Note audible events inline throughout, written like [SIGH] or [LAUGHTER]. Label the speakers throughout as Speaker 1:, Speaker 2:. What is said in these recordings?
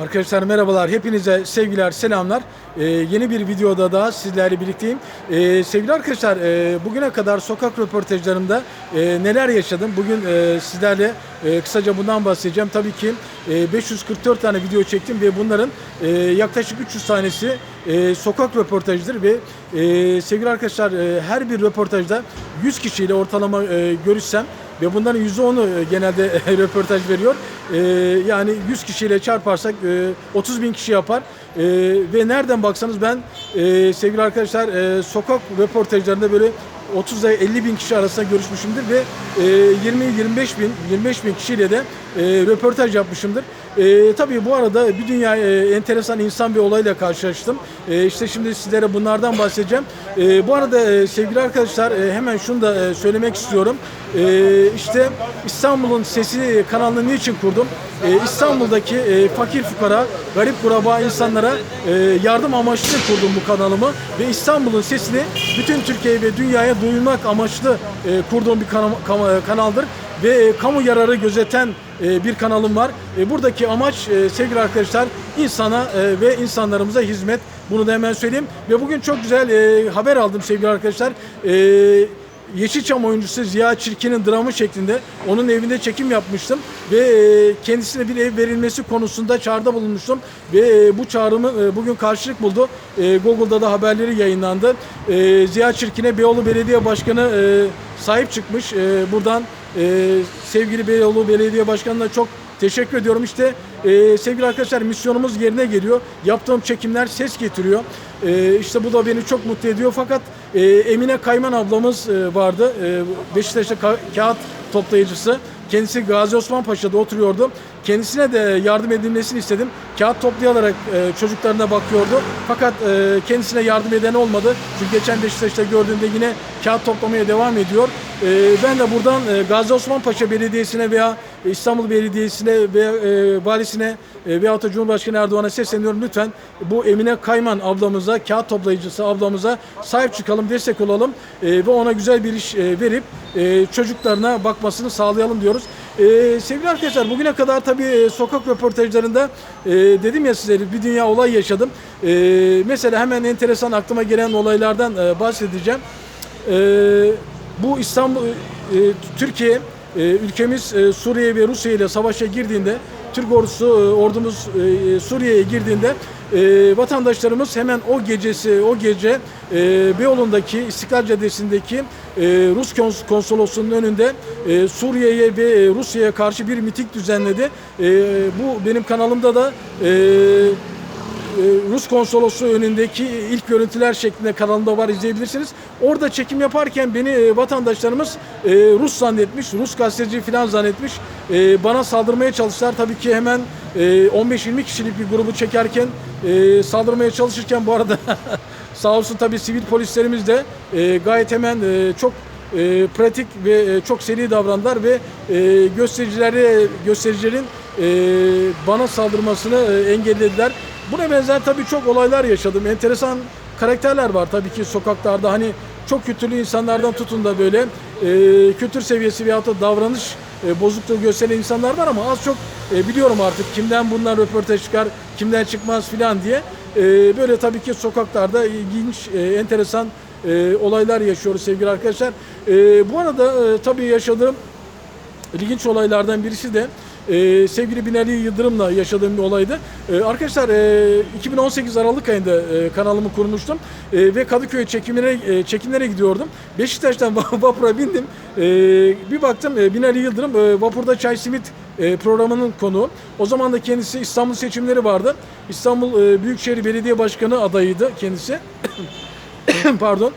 Speaker 1: Arkadaşlar merhabalar. Hepinize sevgiler, selamlar. Ee, yeni bir videoda daha sizlerle birlikteyim. Ee, sevgili arkadaşlar, e, bugüne kadar sokak röportajlarımda e, neler yaşadım? Bugün e, sizlerle e, kısaca bundan bahsedeceğim. Tabii ki e, 544 tane video çektim ve bunların e, yaklaşık 300 tanesi e, sokak röportajıdır ve e, sevgili arkadaşlar e, her bir röportajda 100 kişiyle ortalama e, görüşsem ve bunların %10'u e, genelde [LAUGHS] röportaj veriyor. E, yani 100 kişiyle çarparsak e, 30 bin kişi yapar. E, ve nereden baksanız ben sevgili arkadaşlar sokak röportajlarında böyle 30 ile 50 bin kişi arasında görüşmüşümdür ve e, 20-25 bin 25 bin kişiyle de e, röportaj yapmışımdır. E, tabii bu arada bir dünya e, enteresan insan bir olayla karşılaştım. E, işte şimdi sizlere bunlardan bahsedeceğim. E, bu arada e, sevgili arkadaşlar e, hemen şunu da e, söylemek istiyorum. E, işte İstanbul'un Sesi kanalını niçin kurdum? E, İstanbul'daki e, fakir fukara, garip kuraba insanlara e, yardım amaçlı kurdum bu kanalımı ve İstanbul'un sesini bütün Türkiye ve dünyaya duyurmak amaçlı e, kurduğum bir kana- kama- kanaldır ve e, kamu yararı gözeten e, bir kanalım var. E, buradaki amaç e, sevgili arkadaşlar insana e, ve insanlarımıza hizmet. Bunu da hemen söyleyeyim. Ve bugün çok güzel e, haber aldım sevgili arkadaşlar. E, Yeşilçam oyuncusu Ziya Çirkin'in dramı şeklinde onun evinde çekim yapmıştım ve e, kendisine bir ev verilmesi konusunda çağrıda bulunmuştum ve e, bu çağrımı e, bugün karşılık buldu. Google'da da haberleri yayınlandı. Ziya Çirkin'e Beyoğlu Belediye Başkanı sahip çıkmış. Buradan sevgili Beyoğlu Belediye Başkanı'na çok Teşekkür ediyorum. İşte e, sevgili arkadaşlar misyonumuz yerine geliyor. Yaptığım çekimler ses getiriyor. E, işte bu da beni çok mutlu ediyor. Fakat e, Emine Kayman ablamız e, vardı. E, Beşiktaş'ta ka- kağıt toplayıcısı. Kendisi Gazi Osman Paşa'da oturuyordu. Kendisine de yardım edilmesini istedim. Kağıt toplayarak e, çocuklarına bakıyordu. Fakat e, kendisine yardım eden olmadı. Çünkü geçen Beşiktaş'ta gördüğümde yine kağıt toplamaya devam ediyor. E, ben de buradan e, Gazi Osman Paşa Belediyesi'ne veya İstanbul Belediyesi'ne ve e, valisine e, veyahut da Cumhurbaşkanı Erdoğan'a sesleniyorum. Lütfen bu Emine Kayman ablamıza, kağıt toplayıcısı ablamıza sahip çıkalım, destek olalım e, ve ona güzel bir iş verip çocuklarına bakmasını sağlayalım diyoruz. Sevgili arkadaşlar bugüne kadar tabii sokak röportajlarında dedim ya size bir dünya olay yaşadım. Mesela hemen enteresan aklıma gelen olaylardan bahsedeceğim. E, bu İstanbul, e, Türkiye, e, ülkemiz e, Suriye ve Rusya ile savaşa girdiğinde, Türk ordusu, e, ordumuz e, Suriye'ye girdiğinde e, vatandaşlarımız hemen o gecesi, o gece e, Beyoğlu'ndaki İstiklal Caddesi'ndeki e, Rus kons- konsolosluğunun önünde e, Suriye'ye ve e, Rusya'ya karşı bir miting düzenledi. E, bu benim kanalımda da e, e, Rus konsolosluğu önündeki ilk görüntüler şeklinde kanalımda var izleyebilirsiniz. Orada çekim yaparken beni e, vatandaşlarımız e, Rus zannetmiş, Rus gazeteci falan zannetmiş. E, bana saldırmaya çalıştılar. Tabii ki hemen e, 15-20 kişilik bir grubu çekerken e, saldırmaya çalışırken bu arada [LAUGHS] sağ olsun tabii sivil polislerimiz de e, gayet hemen e, çok e, pratik ve e, çok seri davrandılar ve e, göstericilere göstericilerin e, bana saldırmasını e, engellediler. Buna benzer tabii çok olaylar yaşadım. Enteresan karakterler var tabii ki sokaklarda. Hani çok kültürlü insanlardan tutun da böyle e, kültür seviyesi veyahut da davranış e, bozukluğu gösteren insanlar var ama az çok e, biliyorum artık kimden bunlar röportaj çıkar, kimden çıkmaz filan diye. E, böyle tabii ki sokaklarda ilginç, e, enteresan e, olaylar yaşıyoruz sevgili arkadaşlar. E, bu arada e, tabii yaşadığım ilginç olaylardan birisi de e, sevgili Binali Yıldırım'la yaşadığım bir olaydı. E, arkadaşlar e, 2018 Aralık ayında e, kanalımı kurmuştum E, ve Kadıköy çekimlere e, çekimlere gidiyordum. Beşiktaş'tan [LAUGHS] vapura bindim. E, bir baktım e, Binali Yıldırım e, vapurda çay simit e, programının konuğu. O zaman da kendisi İstanbul seçimleri vardı. İstanbul e, Büyükşehir Belediye Başkanı adayıydı kendisi. [COUGHS] Pardon.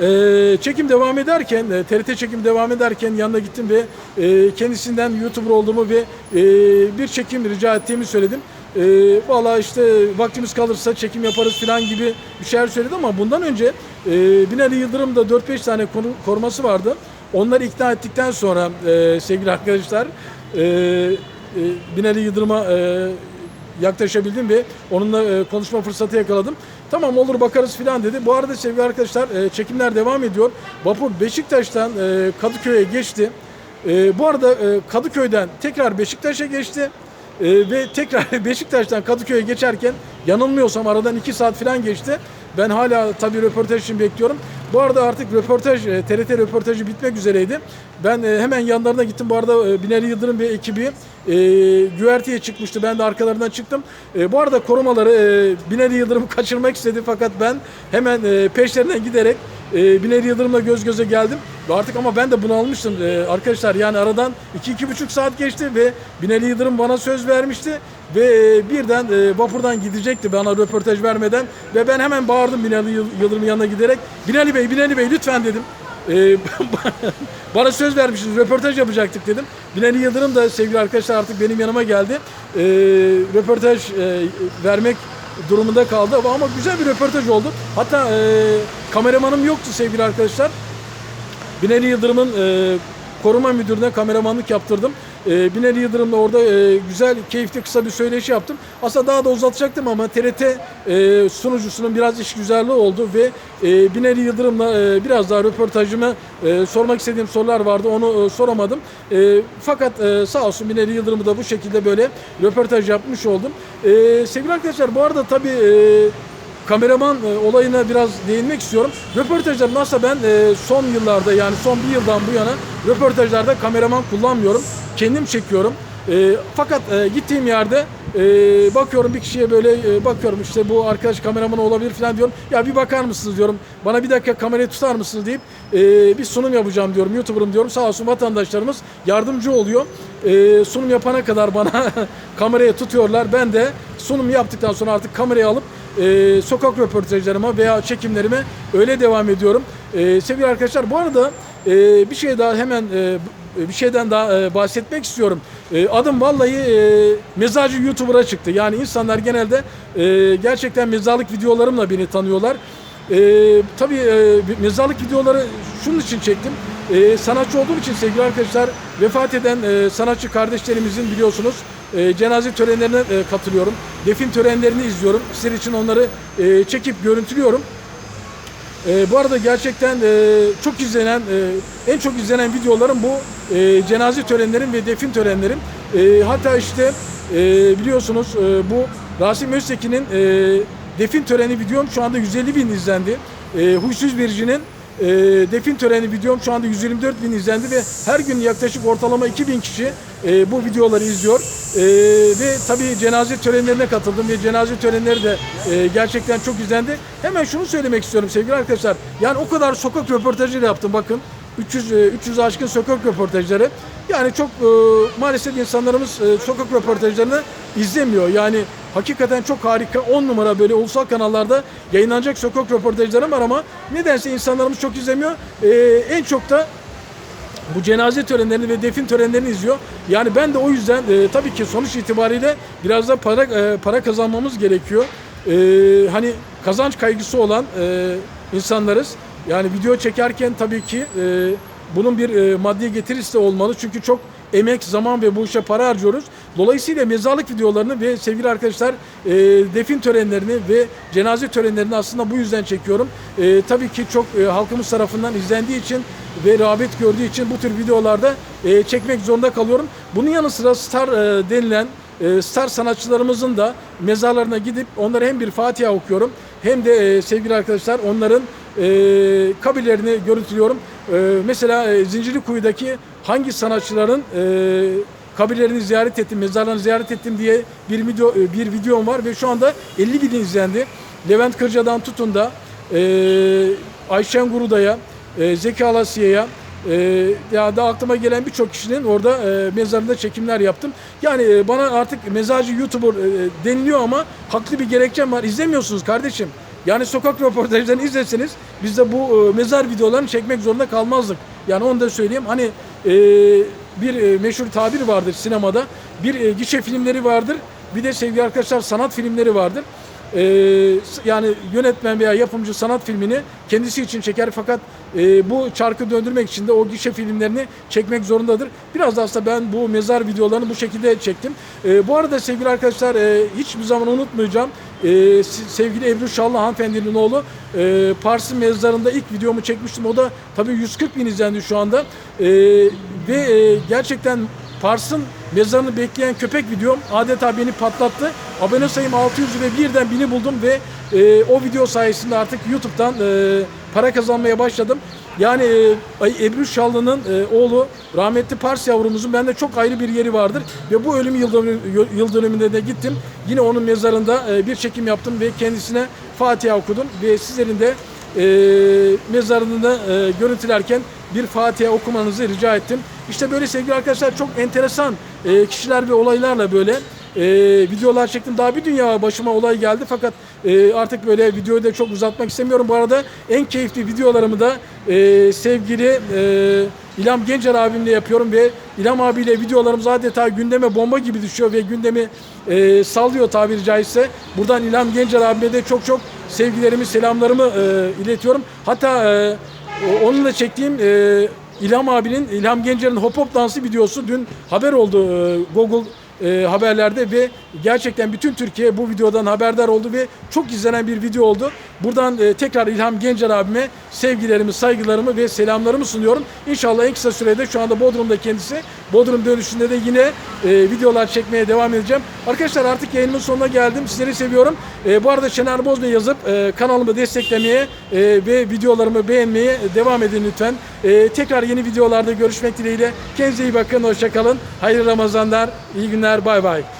Speaker 1: Ee, çekim devam ederken, e, TRT çekim devam ederken yanına gittim ve e, kendisinden YouTuber olduğumu ve e, bir çekim rica ettiğimi söyledim. E, Valla işte vaktimiz kalırsa çekim yaparız falan gibi bir şeyler söyledi ama bundan önce e, Binali Yıldırım'da 4-5 tane konu, koruması vardı. Onları ikna ettikten sonra e, sevgili arkadaşlar e, e, Binali Yıldırım'a e, yaklaşabildim ve onunla e, konuşma fırsatı yakaladım. Tamam olur bakarız filan dedi. Bu arada sevgili arkadaşlar e, çekimler devam ediyor. Vapur Beşiktaş'tan e, Kadıköy'e geçti. E, bu arada e, Kadıköy'den tekrar Beşiktaş'a geçti. E, ve tekrar [LAUGHS] Beşiktaş'tan Kadıköy'e geçerken yanılmıyorsam aradan 2 saat falan geçti. Ben hala tabii röportaj için bekliyorum. Bu arada artık röportaj, e, TRT röportajı bitmek üzereydi. Ben e, hemen yanlarına gittim. Bu arada e, Binali Yıldırım ve ekibi e, güverteye çıkmıştı. Ben de arkalarından çıktım. E, bu arada korumaları e, Binali Yıldırım'ı [LAUGHS] kaçırmak istedi. Fakat ben hemen e, peşlerinden giderek e, Binali Yıldırım'la göz göze geldim. Ve artık ama ben de bunu almıştım e, arkadaşlar. Yani aradan 2-2,5 saat geçti ve Binali Yıldırım bana söz vermişti. Ve e, birden e, vapurdan gidecekti bana röportaj vermeden. Ve ben hemen bağırdım Binali Yıl- Yıldırım'ın yanına giderek. Binali Bey, Binali Bey lütfen dedim. E, [LAUGHS] bana söz vermişsiniz, röportaj yapacaktık dedim. Binali Yıldırım da sevgili arkadaşlar artık benim yanıma geldi. E, röportaj e, vermek durumunda kaldı ama güzel bir röportaj oldu. Hatta e, kameramanım yoktu sevgili arkadaşlar. Binali Yıldırım'ın e, koruma müdürüne kameramanlık yaptırdım. E, Binali Yıldırım'la orada e, güzel, keyifli, kısa bir söyleşi yaptım. Aslında daha da uzatacaktım ama TRT e, sunucusunun biraz iş güzelliği oldu ve e, Binali Yıldırım'la e, biraz daha röportajımı e, sormak istediğim sorular vardı. Onu e, soramadım. E, fakat e, sağ olsun Binali Yıldırım'ı da bu şekilde böyle röportaj yapmış oldum. E, sevgili arkadaşlar bu arada tabii e, kameraman e, olayına biraz değinmek istiyorum. Röportajlar nasıl ben e, son yıllarda yani son bir yıldan bu yana röportajlarda kameraman kullanmıyorum. Kendim çekiyorum. E, fakat e, gittiğim yerde e, bakıyorum bir kişiye böyle e, bakıyorum işte bu arkadaş kameraman olabilir falan diyorum. Ya bir bakar mısınız diyorum. Bana bir dakika kamerayı tutar mısınız deyip e, bir sunum yapacağım diyorum. YouTuber'ım diyorum. Sağ olsun vatandaşlarımız yardımcı oluyor. E, sunum yapana kadar bana [LAUGHS] kamerayı tutuyorlar. Ben de sunum yaptıktan sonra artık kamerayı alıp e, sokak röportajlarıma veya çekimlerime öyle devam ediyorum. E, sevgili arkadaşlar bu arada e, bir şey daha hemen e, bir şeyden daha e, bahsetmek istiyorum. E, adım vallahi e, mezarcı YouTuber'a çıktı. Yani insanlar genelde gerçekten mezarlık videolarımla beni tanıyorlar. Tabii mezarlık videoları şunun için çektim. E, sanatçı olduğum için sevgili arkadaşlar vefat eden e, sanatçı kardeşlerimizin biliyorsunuz e, cenaze törenlerine e, katılıyorum. Defin törenlerini izliyorum. Sizler için onları e, çekip görüntülüyorum. E, bu arada gerçekten e, çok izlenen, e, en çok izlenen videolarım bu e, cenaze törenlerim ve defin törenlerim. E, hatta işte e, biliyorsunuz e, bu Rasim Öztekin'in e, defin töreni videom şu anda 150 bin izlendi. E, Huysuz Birici'nin e, defin töreni videom şu anda 124 bin izlendi ve her gün yaklaşık ortalama 2000 kişi e, bu videoları izliyor. E, ve tabii cenaze törenlerine katıldım ve cenaze törenleri de e, gerçekten çok izlendi. Hemen şunu söylemek istiyorum sevgili arkadaşlar. Yani o kadar sokak röportajı yaptım bakın. 300 e, 300 aşkın sokak röportajları. Yani çok e, maalesef insanlarımız e, sokak röportajlarını izlemiyor. Yani hakikaten çok harika 10 numara böyle ulusal kanallarda yayınlanacak sokak röportajları var ama nedense insanlarımız çok izlemiyor. E, en çok da bu cenaze törenlerini ve defin törenlerini izliyor. Yani ben de o yüzden e, tabii ki sonuç itibariyle biraz da para e, para kazanmamız gerekiyor. E, hani kazanç kaygısı olan e, insanlarız. Yani video çekerken tabii ki e, bunun bir e, maddi getirisi de olmalı. Çünkü çok emek, zaman ve bu işe para harcıyoruz. Dolayısıyla mezarlık videolarını ve sevgili arkadaşlar e, defin törenlerini ve cenaze törenlerini aslında bu yüzden çekiyorum. E, tabii ki çok e, halkımız tarafından izlendiği için ve rağbet gördüğü için bu tür videolarda e, çekmek zorunda kalıyorum. Bunun yanı sıra star e, denilen e, star sanatçılarımızın da mezarlarına gidip onlara hem bir Fatiha okuyorum hem de e, sevgili arkadaşlar onların e, kabirlerini görüntülüyorum. Mesela Zincirlikuyu'daki hangi sanatçıların kabirlerini ziyaret ettim, mezarlarını ziyaret ettim diye bir video e, bir videom var ve şu anda 50 bin izlendi. Levent Kırca'dan tutun da e, Ayşen Guruda'ya, e, Zeki Alasya'ya, e, ya da aklıma gelen birçok kişinin orada e, mezarında çekimler yaptım. Yani e, bana artık mezarcı YouTuber e, deniliyor ama haklı bir gerekçem var. İzlemiyorsunuz kardeşim. Yani sokak röportajlarını izleseniz biz de bu e, mezar videolarını çekmek zorunda kalmazdık. Yani onu da söyleyeyim. Hani e, bir e, meşhur tabir vardır sinemada. Bir e, gişe filmleri vardır. Bir de sevgili arkadaşlar sanat filmleri vardır. Ee, yani yönetmen veya yapımcı sanat filmini kendisi için çeker fakat e, bu çarkı döndürmek için de o gişe filmlerini çekmek zorundadır. Biraz da aslında ben bu mezar videolarını bu şekilde çektim. E, bu arada sevgili arkadaşlar e, hiçbir zaman unutmayacağım. E, se- sevgili Ebru Şallı hanımefendinin oğlu e, Pars'ın mezarında ilk videomu çekmiştim. O da tabii 140 bin izlendi şu anda. E, ve e, gerçekten Pars'ın mezarını bekleyen köpek videom adeta beni patlattı. Abone sayım 600 ve birden 1000'i buldum ve e, o video sayesinde artık YouTube'dan e, para kazanmaya başladım. Yani e, Ebru Şallı'nın e, oğlu rahmetli Pars yavrumuzun bende çok ayrı bir yeri vardır. Ve bu ölüm yıl dönümünde de gittim. Yine onun mezarında e, bir çekim yaptım ve kendisine Fatiha okudum. Ve sizlerin de e, mezarını e, görüntülerken bir Fatiha okumanızı rica ettim. İşte böyle sevgili arkadaşlar çok enteresan e, kişiler ve olaylarla böyle e, videolar çektim. Daha bir dünya başıma olay geldi fakat e, artık böyle videoyu da çok uzatmak istemiyorum. Bu arada en keyifli videolarımı da e, sevgili e, İlham Gencer abimle yapıyorum ve İlham abiyle videolarımız adeta gündeme bomba gibi düşüyor ve gündemi e, sallıyor tabiri caizse. Buradan İlham Gencer abime de çok çok sevgilerimi, selamlarımı e, iletiyorum. Hatta e, onunla çektiğim e, İlham abinin, İlham Gencer'in hop hop dansı videosu dün haber oldu e, Google e, haberlerde ve gerçekten bütün Türkiye bu videodan haberdar oldu ve çok izlenen bir video oldu. Buradan e, tekrar İlham Gencer abime sevgilerimi, saygılarımı ve selamlarımı sunuyorum. İnşallah en kısa sürede şu anda Bodrum'da kendisi. Bodrum dönüşünde de yine e, videolar çekmeye devam edeceğim. Arkadaşlar artık yayınımın sonuna geldim. Sizleri seviyorum. E, bu arada Şener Bozbey yazıp e, kanalımı desteklemeye e, ve videolarımı beğenmeye devam edin lütfen. E, tekrar yeni videolarda görüşmek dileğiyle. Kendinize iyi bakın. Hoşçakalın. Hayırlı Ramazanlar. iyi günler. Bay bay.